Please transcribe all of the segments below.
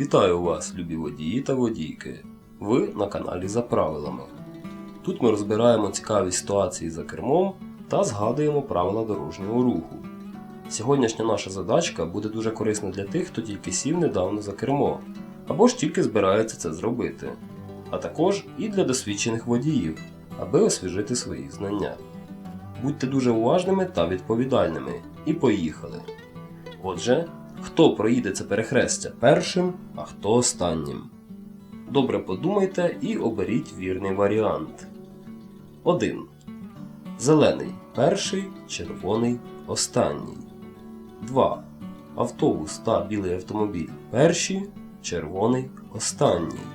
Вітаю вас, любі водії та водійки. Ви на каналі за правилами. Тут ми розбираємо цікаві ситуації за кермом та згадуємо правила дорожнього руху. Сьогоднішня наша задачка буде дуже корисна для тих, хто тільки сів недавно за кермо, або ж тільки збирається це зробити, а також і для досвідчених водіїв, аби освіжити свої знання. Будьте дуже уважними та відповідальними. І поїхали! Отже, хто проїде це перехрестя першим, а хто останнім. Добре подумайте і оберіть вірний варіант. 1. Зелений перший, червоний останній. 2. Автобус та білий автомобіль перші, червоний останній.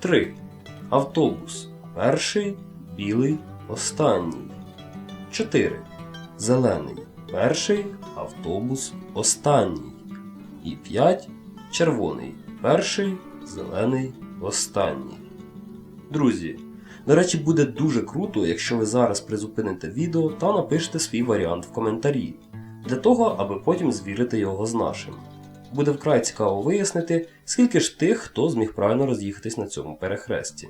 3. Автобус перший, білий останній. 4. Зелений перший, автобус останній. І 5. Червоний перший, зелений останній. Друзі, до речі, буде дуже круто, якщо ви зараз призупините відео та напишете свій варіант в коментарі, для того, аби потім звірити його з нашим. Буде вкрай цікаво вияснити, скільки ж тих, хто зміг правильно роз'їхатись на цьому перехресті.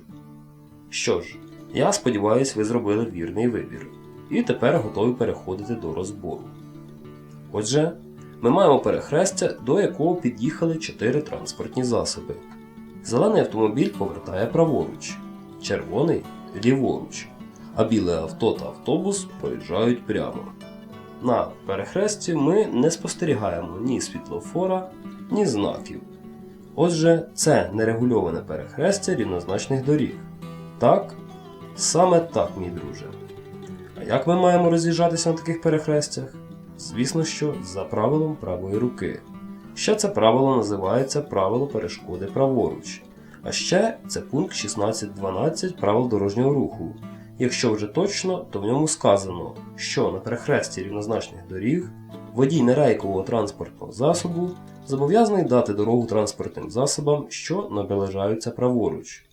Що ж, я сподіваюся, ви зробили вірний вибір. І тепер готові переходити до розбору. Отже, ми маємо перехрестя, до якого під'їхали 4 транспортні засоби. Зелений автомобіль повертає праворуч, червоний ліворуч, а біле авто та автобус проїжджають прямо. На перехресті ми не спостерігаємо ні світлофора, ні знаків. Отже, це нерегульоване перехрестя рівнозначних доріг. Так? Саме так, мій друже. Як ми маємо роз'їжджатися на таких перехрестях? Звісно, що за правилом правої руки. Ще це правило називається правило перешкоди праворуч. А ще це пункт 16.12 правил дорожнього руху. Якщо вже точно, то в ньому сказано, що на перехресті рівнозначних доріг водій нерейкового транспортного засобу зобов'язаний дати дорогу транспортним засобам, що наближаються праворуч,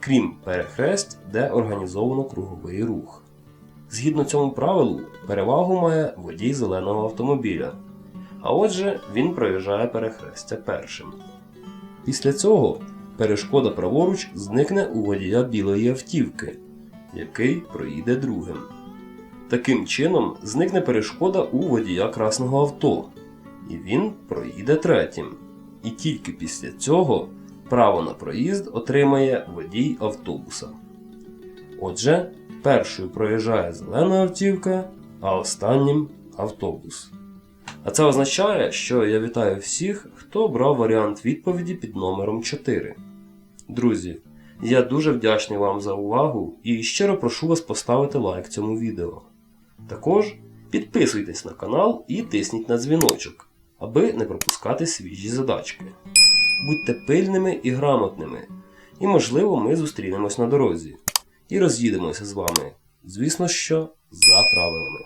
крім перехресть, де організовано круговий рух. Згідно цьому правилу, перевагу має водій зеленого автомобіля, а отже, він проїжджає перехрестя першим. Після цього перешкода праворуч зникне у водія білої автівки, який проїде другим. Таким чином, зникне перешкода у водія красного авто, і він проїде третім. І тільки після цього право на проїзд отримає водій автобуса. Отже, першою проїжджає зелена автівка, а останнім автобус. А це означає, що я вітаю всіх, хто обрав варіант відповіді під номером 4. Друзі, я дуже вдячний вам за увагу і щиро прошу вас поставити лайк цьому відео. Також підписуйтесь на канал і тисніть на дзвіночок, аби не пропускати свіжі задачки. Будьте пильними і грамотними, і, можливо, ми зустрінемось на дорозі і роз'їдемося з вами, звісно, що за правилами.